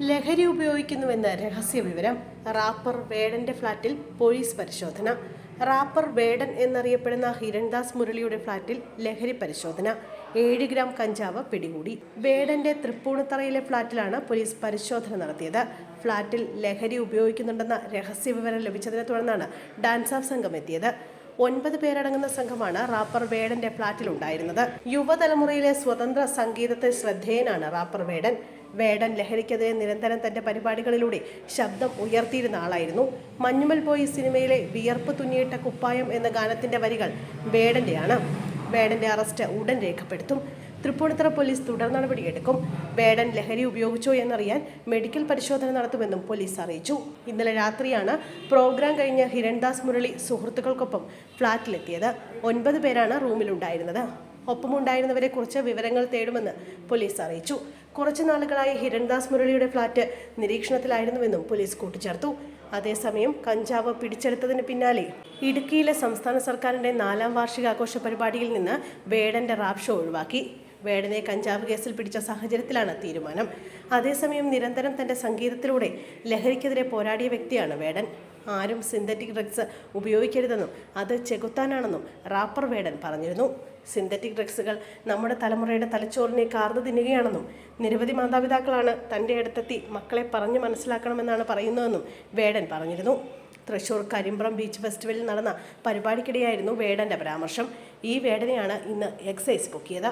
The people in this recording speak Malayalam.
ലഹരി ഉപയോഗിക്കുന്നുവെന്ന രഹസ്യ വിവരം റാപ്പർ വേടന്റെ ഫ്ളാറ്റിൽ പോലീസ് പരിശോധന. റാപ്പർ വേടൻ എന്നറിയപ്പെടുന്ന ഹിരൺദാസ് മുരളിയുടെ ഫ്ളാറ്റിൽ ലഹരി പരിശോധന. ഏഴ് ഗ്രാം കഞ്ചാവ് പിടികൂടി. വേടന്റെ തൃപ്പൂണിത്തറയിലെ ഫ്ളാറ്റിലാണ് പോലീസ് പരിശോധന നടത്തിയത്. ഫ്ളാറ്റിൽ ലഹരി ഉപയോഗിക്കുന്നുണ്ടെന്ന രഹസ്യ വിവരം ലഭിച്ചതിനെ തുടർന്നാണ് ഡാൻസ് ഓഫ് സംഘം എത്തിയത്. ഒൻപത് പേരടങ്ങുന്ന സംഘമാണ് റാപ്പർ വേടന്റെ ഫ്ളാറ്റിലുണ്ടായിരുന്നത്. യുവതലമുറയിലെ സ്വതന്ത്ര സംഗീതത്തെ ശ്രദ്ധേയനാണ് റാപ്പർ വേടൻ. വേടൻ ലഹരിക്കെതിരെ നിരന്തരം തന്റെ പരിപാടികളിലൂടെ ശബ്ദം ഉയർത്തിയിരുന്ന ആളായിരുന്നു. മഞ്ഞുമൽ പോയി സിനിമയിലെ വിയർപ്പ് തുന്നിയിട്ട കുപ്പായം എന്ന ഗാനത്തിന്റെ വരികൾ വേടന്റെയാണ്. വേടന്റെ അറസ്റ്റ് ഉടൻ രേഖപ്പെടുത്തും. തൃപ്പൂണിത്തറ പോലീസ് തുടർ നടപടിയെടുക്കും. വേടൻ ലഹരി ഉപയോഗിച്ചോ എന്നറിയാൻ മെഡിക്കൽ പരിശോധന നടത്തുമെന്നും പോലീസ് അറിയിച്ചു. ഇന്നലെ രാത്രിയാണ് പ്രോഗ്രാം കഴിഞ്ഞ ഹിരൺദാസ് മുരളി സുഹൃത്തുക്കൾക്കൊപ്പം ഫ്ളാറ്റിലെത്തിയത്. ഒൻപത് പേരാണ് റൂമിലുണ്ടായിരുന്നത്. ഒപ്പമുണ്ടായിരുന്നവരെ കുറിച്ച് വിവരങ്ങൾ തേടുമെന്ന് പോലീസ് അറിയിച്ചു. കുറച്ചു നാളുകളായി ഹിരൺദാസ് മുരളിയുടെ ഫ്ളാറ്റ് നിരീക്ഷണത്തിലായിരുന്നുവെന്നും പോലീസ് കൂട്ടിച്ചേർത്തു. അതേസമയം കഞ്ചാവ് പിടിച്ചെടുത്തതിന് പിന്നാലെ ഇടുക്കിയിലെ സംസ്ഥാന സർക്കാരിന്റെ നാലാം വാർഷികാഘോഷ പരിപാടിയിൽ നിന്ന് വേടന്റെ റാപ്ഷോ ഷോ ഒഴിവാക്കി. വേടനെ കഞ്ചാവ് കേസിൽ പിടിച്ച സാഹചര്യത്തിലാണ് തീരുമാനം. അതേസമയം നിരന്തരം തന്റെ സംഗീതത്തിലൂടെ ലഹരിക്കെതിരെ പോരാടിയ വ്യക്തിയാണ് വേടൻ. ആരും സിന്തറ്റിക് ഡ്രഗ്സ് ഉപയോഗിക്കരുതെന്നും അത് ചെകുത്താനാണെന്നും റാപ്പർ വേടൻ പറഞ്ഞിരുന്നു. സിന്തറ്റിക് ഡ്രഗ്സുകൾ നമ്മുടെ തലമുറയുടെ തലച്ചോറിനെ കാർന്നു തിന്നുകയാണെന്നും നിരവധി മാതാപിതാക്കളാണ് തന്റെ അടുത്തെത്തി മക്കളെ പറഞ്ഞു മനസ്സിലാക്കണമെന്നാണ് പറയുന്നതെന്നും വേടൻ പറഞ്ഞിരുന്നു. തൃശൂർ കരിമ്പ്രം ബീച്ച് ഫെസ്റ്റിവലിൽ നടന്ന പരിപാടിക്കിടെയായിരുന്നു വേടന്റെ പരാമർശം. ഈ വേടനെയാണ് ഇന്ന് എക്സൈസ് പൊക്കിയത്.